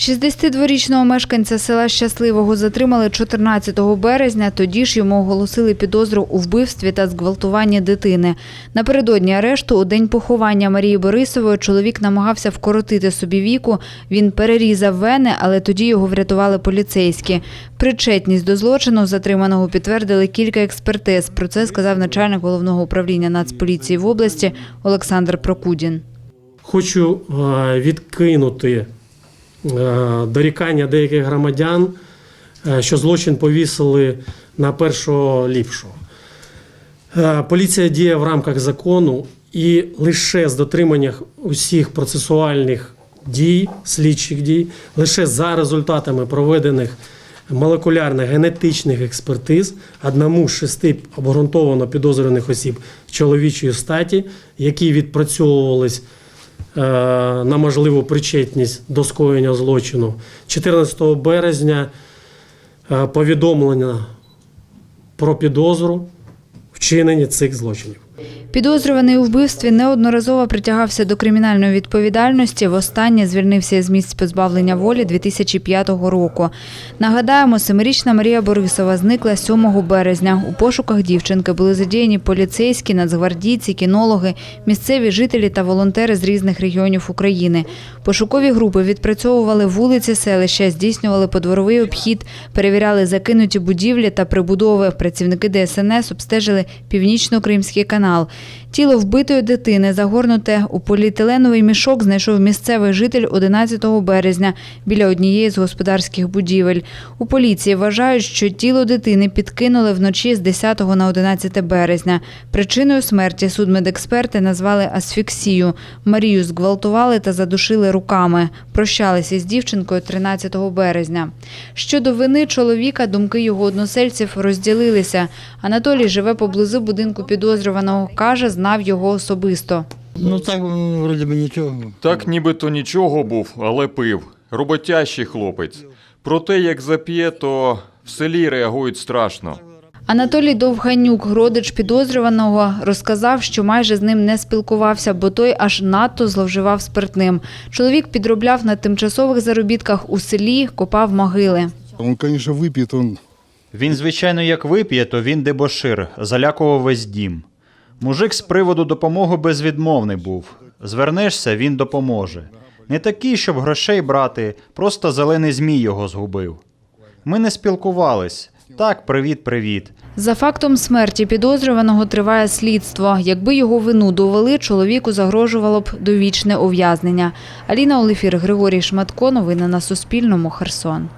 62-річного мешканця села Щасливого затримали 14 березня. Тоді ж йому оголосили підозру у вбивстві та зґвалтуванні дитини. Напередодні арешту у день поховання Марії Борисової чоловік намагався вкоротити собі віку. Він перерізав вени, але тоді його врятували поліцейські. Причетність до злочину затриманого підтвердили кілька експертиз. Про це сказав начальник головного управління Нацполіції в області Олександр Прокудін. Хочу е, відкинути дорікання деяких громадян, е, що злочин повісили на першого ліпшого. Е, Поліція діє в рамках закону і лише з дотриманням усіх процесуальних дій, слідчих дій, лише за результатами проведених молекулярних генетичних експертиз одному з шести обґрунтовано підозрюваних осіб чоловічої статі, які відпрацьовувались е, на можливу причетність до скоєння злочину. 14 березня е, повідомлення про підозру вчинення цих злочинів. Підозрюваний у вбивстві неодноразово притягався до кримінальної відповідальності. Востаннє звільнився із місць позбавлення волі 2005 року. Нагадаємо, семирічна Марія Борисова зникла 7 березня. У пошуках дівчинки були задіяні поліцейські, нацгвардійці, кінологи, місцеві жителі та волонтери з різних регіонів України. Пошукові групи відпрацьовували вулиці селища, здійснювали подворовий обхід, перевіряли закинуті будівлі та прибудови. Працівники ДСНС обстежили північно-кримський канал. Тіло вбитої дитини, загорнуте у поліетиленовий мішок, знайшов місцевий житель 11 березня біля однієї з господарських будівель. У поліції вважають, що тіло дитини підкинули вночі з 10 на 11 березня. Причиною смерті судмедексперти назвали асфіксію. Марію зґвалтували та задушили руками. Прощалися з дівчинкою 13 березня. Щодо вини чоловіка, думки його односельців розділилися. Анатолій живе поблизу будинку підозрюваного. Каже, знав його особисто. Ну так вроді би нічого. Так нібито нічого був, але пив. Роботящий хлопець. Проте, як зап'є, то в селі реагують страшно. Анатолій Довганюк, родич підозрюваного, розказав, що майже з ним не спілкувався, бо той аж надто зловживав спиртним. Чоловік підробляв на тимчасових заробітках у селі, копав могили. Он, конечно, выпьет, он Він, звичайно, як вип'є, то він дебошир, залякував весь дім. Мужик з приводу допомоги безвідмовний був. Звернешся, він допоможе. Не такий, щоб грошей брати, просто зелений змій його згубив. Ми не спілкувались. Так, привіт, привіт. За фактом смерті підозрюваного триває слідство. Якби його вину довели, чоловіку загрожувало б довічне ув'язнення. Аліна Олефір, Григорій Шматко. Новини на Суспільному. Херсон.